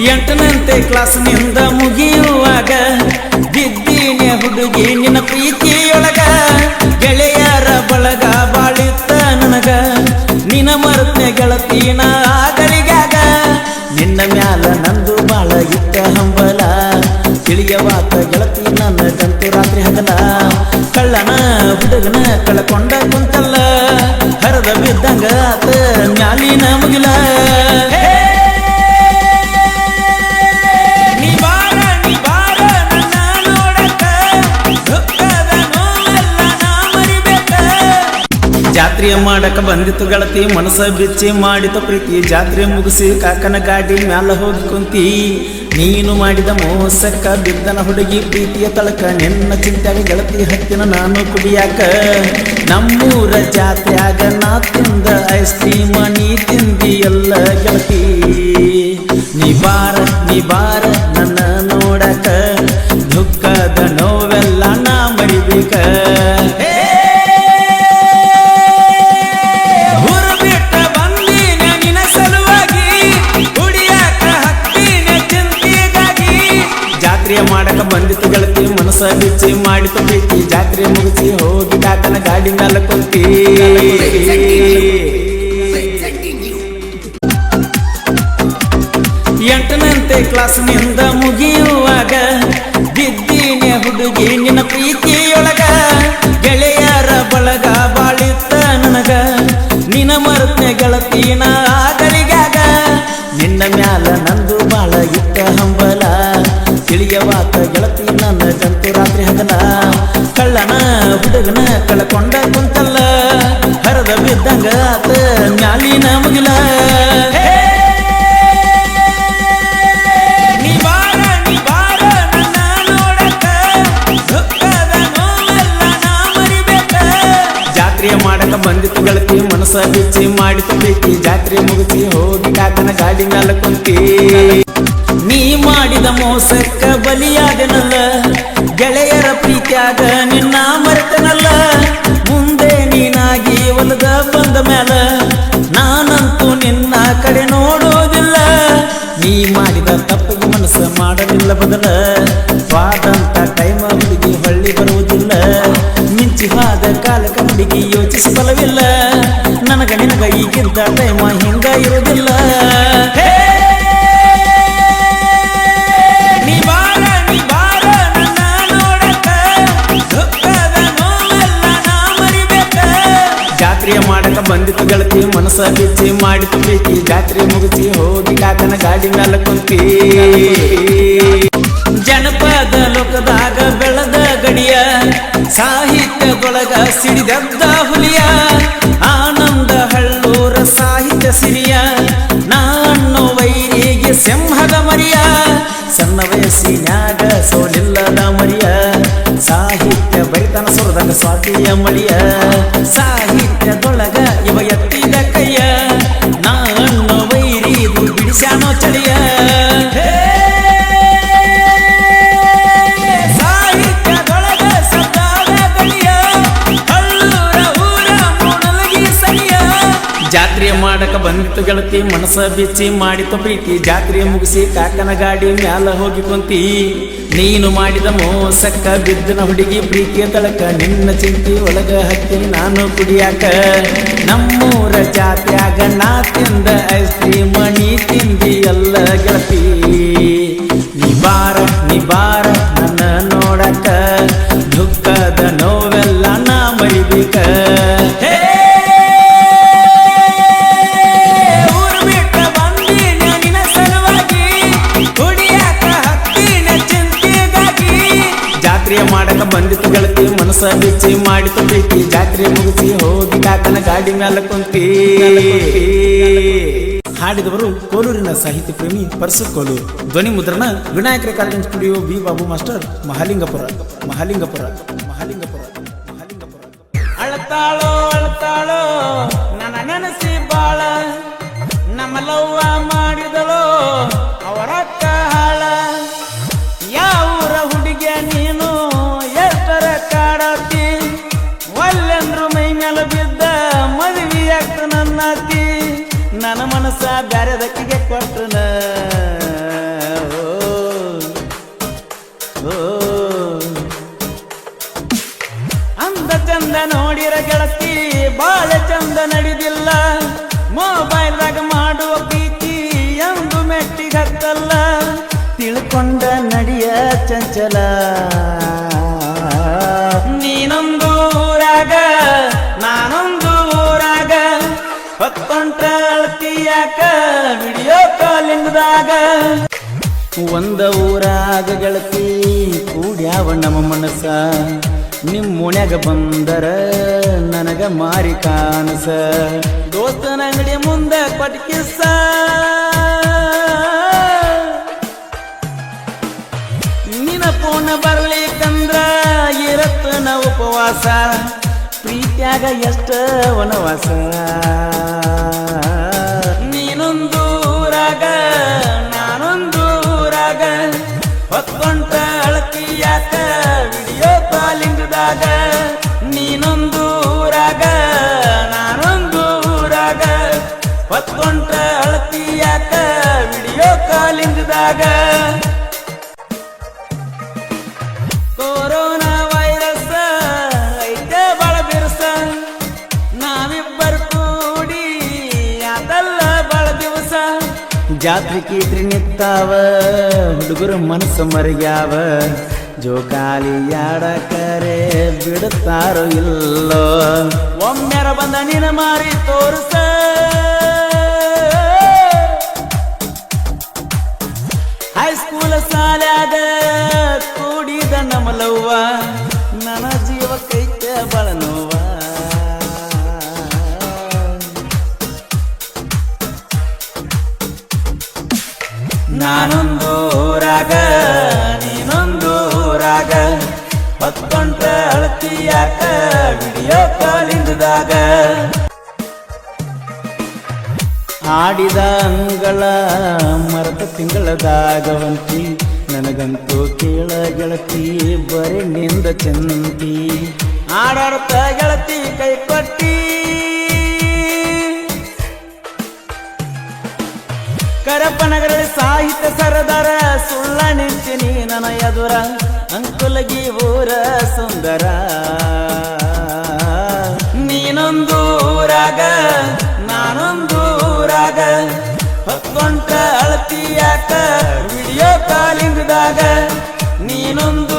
ಎಂಟನಂತೆ ಕ್ಲಾಸ್ನಿಂದ ಮುಗಿಯುವಾಗ ಬಿದ್ದೀನಿ ಹುಡುಗಿ ನಿನ್ನ ಪ್ರೀತಿಯೊಳಗ. ಗೆಳೆಯರ ಬಳಗ ಬಾಳಿತ್ತ ನನಗ. ನಿನ ಮರತ್ನೆ ಗೆಳತಿನ ಆಗಲಿಗಾಗ. ನಿನ್ನ ಮ್ಯಾಲ ನಂದು ಬಾಳ ಇತ್ತ ಹಂಬಲ. ತಿಳಿಯವಾತ ಗೆಳತಿ ನನ್ನ ಗಂಟು ರಾತ್ರಿ ಹಗಲ. ಕಳ್ಳನ ಹುಡುಗನ ಕಳ್ಕೊಂಡ ಕುಂತಲ್ಲ. ಹರದ ಬಿದ್ದಂಗ ಆತ ಮ್ಯಾಲಿನ ಮುಗಿಲ. ಜಾತ್ರೆಯ ಮಾಡಕ ಬಂದಿತ್ತು ಗಳತಿ. ಮನಸ್ಸ ಬಿಚ್ಚಿ ಮಾಡಿತ ಪ್ರೀತಿ. ಜಾತ್ರೆ ಮುಗಿಸಿ ಕಾಕನ ಗಾಡಿ ಮ್ಯಾಲ ಹೋಗಿ ಕುಂತಿ. ನೀನು ಮಾಡಿದ ಮೋಸಕ್ಕ ಬಿದ್ದನ ಹುಡುಗಿ ಪ್ರೀತಿಯ ತಳಕ. ನಿನ್ನ ಚಿಂತೆಗೆ ಗೆಳತಿ ಹತ್ತಿನ ನಾನು ಕುಡಿಯಾಕ. ನಮ್ಮೂರ ಜಾತ್ರೆಯಾಗ ನಾ ತಿಂದ ಐಸ್ ಕ್ರೀಮ್ ನೀ ತಿಂದಿ ಎಲ್ಲ ಗೆಳತಿ. ನೀ ಬಾರ ಮನಸ್ಸ ಬಿಚ್ಚಿ ಮಾಡಿತು ಪ್ರೀತಿ ಜಾತ್ರೆ ಮುಗಿಸಿ ಹೋಗಿ ತಾತನ ಗಾಡಿ ಮೇಲೆ ಕುಂತಿ ಎಂಟನಂತೆ ಕ್ಲಾಸ್ನಿಂದ ಮುಗಿಯುವಾಗ ಬಿದ್ದೀನಿ ಹುಡುಗಿ ನಿನ್ನ ಪ್ರೀತಿಯೊಳಗ. ಗೆಳೆಯರ ಬಳಗ ಬಾಳಿತ್ತ ನನಗ. ನಿನ ಮರತ್ನೆ ಗೆಳತಿನ ಆಗಲಿಗಾಗ. ನಿನ್ನ ಮ್ಯಾಲ ನಂದು ಬಾಳ ಇಟ್ಟ ಹಂಬಲ. ತಿಳಿಯವಾತ ಗೆಳತಿ ನನ್ನ ಜಂತು ರಾತ್ರಿ ಹಗಲ. ಕಳ್ಳನ, ಹುಡುಗನ ಕಳ್ಕೊಂಡ ಕುಂತಲ್ಲ ಹರದ ಬಿದ್ದಂಗ ಆತ ಮ್ಯಾಲಿನ ಮುಗಿಲ. ಮಾಡಕ ಬಂದಿತ್ತು ಗೆಳತಿ, ಮನಸ್ಸ ಬಿಚ್ಚಿ ಮಾಡಿತು ಪ್ರೀತಿ. ಜಾತ್ರೆ ಮುಗಿಸಿ ಹೋಗಿ ಕಾಕನ ಗಾಡಿ ಮೇಲೆ ಕುಂತಿ. ನೀ ಮಾಡಿದ ಮೋಸಕ್ಕ ಬಲಿಯಾದನಲ್ಲ? ಗೆಳೆಯರ ಪ್ರೀತಿಯಾಗ ನಿನ್ನ ಮರೆತನಲ್ಲ? ಮುಂದೆ ನೀನಾಗಿ ಒಲದ ಬಂದ ಮ್ಯಾಲ ನಾನಂತೂ ನಿನ್ನ ಕಡೆ ನೋಡೋದಿಲ್ಲ. ನೀ ಮಾಡಿದ ತಪ್ಪಿಗೆ ಮನಸ್ಸು ಮಾಡಲಿಲ್ಲ ಬದಲ. ಸ್ವಾದಂತ ಟೈಮ ಹುಡುಗಿ ಹೊಳ್ಳಿ ಬರುವುದಿಲ್ಲ. ಮಿಂಚಿ ಹಾದ ಕಾಲ ಹುಡುಗಿ ಯೋಚಿಸಿ ಬಲವಿಲ್ಲ. ನನಗ ನಿನಗ ಈಗಿದ್ದ ಟೈಮ ಹಿಂಗ ಇರುವುದಿಲ್ಲ ಗೆಳತಿ ಮಾಡಿ ಪ್ರೀತಿ ಜಾತ್ರೆ ಮುಗಿಸಿ ಹೋಗಿ ಕಾಕನ ಗಾಡಿ ಮೇಲೆ ಕುಂತಿ. ಜನಪದ ಲೋಕದಾಗ ಬೆಳೆದ ಗಡಿಯ, ಸಾಹಿತ್ಯದೊಳಗ ಸಿಡಿದದ್ದ ಹುಲಿಯ, ಆನಂದ ಹಳ್ಳೂರ ಸಾಹಿತ್ಯ ಸಿರಿಯ ನಾನು ವೈರಿಗೆ ಸಿಂಹದ ಮರಿಯ, ಸಣ್ಣ ವಯಸ್ಸಿನಾಗ ಸೋಲಿಲ್ಲದ ಮರಿಯ, ಸಾಹಿತ್ಯ ಬೈತನ ಸುರದ ಸ್ವಾತಿಯ ಮಳಿಯ ಬಂದಿತ್ತು ಗೆಳತಿ ಮನಸ ಬಿಚ್ಚಿ ಮಾಡಿತು ಪ್ರೀತಿ. ಜಾತ್ರೆ ಮುಗಿಸಿ ಕಾಕನ ಗಾಡಿ ಮ್ಯಾಲ ಹೋಗಿ ಕುಂತಿ. ನೀನು ಮಾಡಿದ ಮೋಸಕ್ಕ ಬಿದ್ದನ ಹುಡುಗಿ ಪ್ರೀತಿಯ ತಳಕ. ನಿನ್ನ ಚಿಂತಿ ಒಳಗ ಹತ್ತಿ ನಾನು ಕುಡಿಯಾಕ. ನಮ್ಮೂರ ಜಾತ್ಯಾಗ ನಾ ತಿಂದ ಐಸ್ ಕ್ರೀಮ್ ನೀ ಬಂದಿತ್ತು ಗೆಳತಿ ಮನಸ್ಸ ಬಿಚ್ಚಿ ಮಾಡಿತು ಜಾತ್ರೆ ಮುಗಿಸಿ ಹೋಗಿ ಕಾಕನ ಗಾಡಿ ಮ್ಯಾಲ ಕುಂತಿ. ಹಾಡಿದವರು ಕೋಲೂರಿನ ಸಾಹಿತ್ಯ ಪ್ರೇಮಿ ಪರಸು ಕೋಲೂರು. ಧ್ವನಿ ಮುದ್ರಣ Vinayaka recording studio B Babu master Mahalingapura Mahalingapura Mahalingapura Mahalingapura. ಅಳತಾಳೋ ಅಳತಾಳೋ, ನನ್ನ ನೆನಸಿ ಬಾಳ, ನಮ್ಮ ಲವ್ವ ಮಾಡಿದಳೋ ಮನಸ್ಸ ಬ್ಯಾರದಕ್ಕಿಗೆ ಕೊಟ್ಟನ? ಅಂದ ಚಂದ ನೋಡಿರ ಗೆಳತಿ, ಬಾಳೆ ಚಂದ ನಡೆದಿಲ್ಲ. ಮೊಬೈಲ್ದಾಗ ಮಾಡುವ ಪ್ರೀತಿ ಎಂದು ಮೆಟ್ಟಿಗತ್ತಲ್ಲ. ತಿಳ್ಕೊಂಡ ನಡಿಯ ಚಂಚಲ. ಕಾಲಿಂಗದಾಗ ಒಂದ ಊರಾಗ ಗೆಳತಿ, ಕೂಡ್ಯಾವ ನಮ್ಮ ಮನಸ್ಸ. ನಿಮ್ಮ ಬಂದರ, ನನಗ ಮಾರಿ ಕಾನಸ. ದೋಸ್ತನ ಅಂಗಡಿ ಮುಂದ ಪಟ್ಕಿಸ ನಿನ ಪೋಣ ಇರತ್ತ ಇರತ್ತನ ಉಪವಾಸ. ಪ್ರೀತ್ಯಾಗ ಎಷ್ಟ ವನವಾಸ. ಹೊತ್ಕೊಂಡ ಅಳತಿಯಾಕ ವಿಡಿಯೋ ಕಾಲಿಂಗದಾಗ ನೀನೊಂದು ಊರಾಗ ನಾನೊಂದು ಊರಾಗ. ಹೊತ್ಕೊಂಡ ಅಳತಿಯಾಕ ವಿಡಿಯೋ ಕಾಲಿಂಗದಾಗ ಜಾತ್ರೆ ಕೀತ್ರಿ ನಿತ್ತಾವ ಹುಡುಗರು ಮನಸ್ಸು ಮರಿಯಾವ ಜೋಕಾಲಿ ಕರೆ ಬಿಡುತ್ತಾರೋ ಇಲ್ಲೋ. ಒಮ್ಮೆರ ಬಂದ ನಿನ ಮಾರಿ ತೋರಿಸ. ನಾನೊಂದು ಊರಾಗ, ನೀನೊಂದು ಊರಾಗ. ಹೊತ್ಕೊಂಡ ಅಳತಿಯಾಕ ವಿಡಿಯೋ ಕಾಲಿಂದದಾಗ ಆಡಿದ ಅಂಗಳ ಮರದ ತಿಂಗಳದಾಗ ಹೊಂಟಿ ನನಗಂತೂ ಕೇಳ ಗೆಳತಿ, ಬರೀ ನಿಂದ ಚಂತಿ ಆಡಾಡುತ್ತ ಗೆಳತಿ ಕೈ ಕೊಟ್ಟಿ ಕರಪನಗರಲ್ಲಿ ಸಾಹಿತ್ಯ ಸರದಾರ, ಸುಳ್ಳ ನಿಂತಿನಿ ನನ್ನ ಎದುರ, ಅಂಕುಲಗಿ ಊರ ಸುಂದರ. ನೀನೊಂದು ಊರಾಗ, ನಾನೊಂದು ಊರಾಗ ಹೊತ್ಕೊಂಡ ಅಳತಿಯಾಕ ವಿಡಿಯೋ ಕಾಲಿಂಗದಾಗ, ನೀನೊಂದು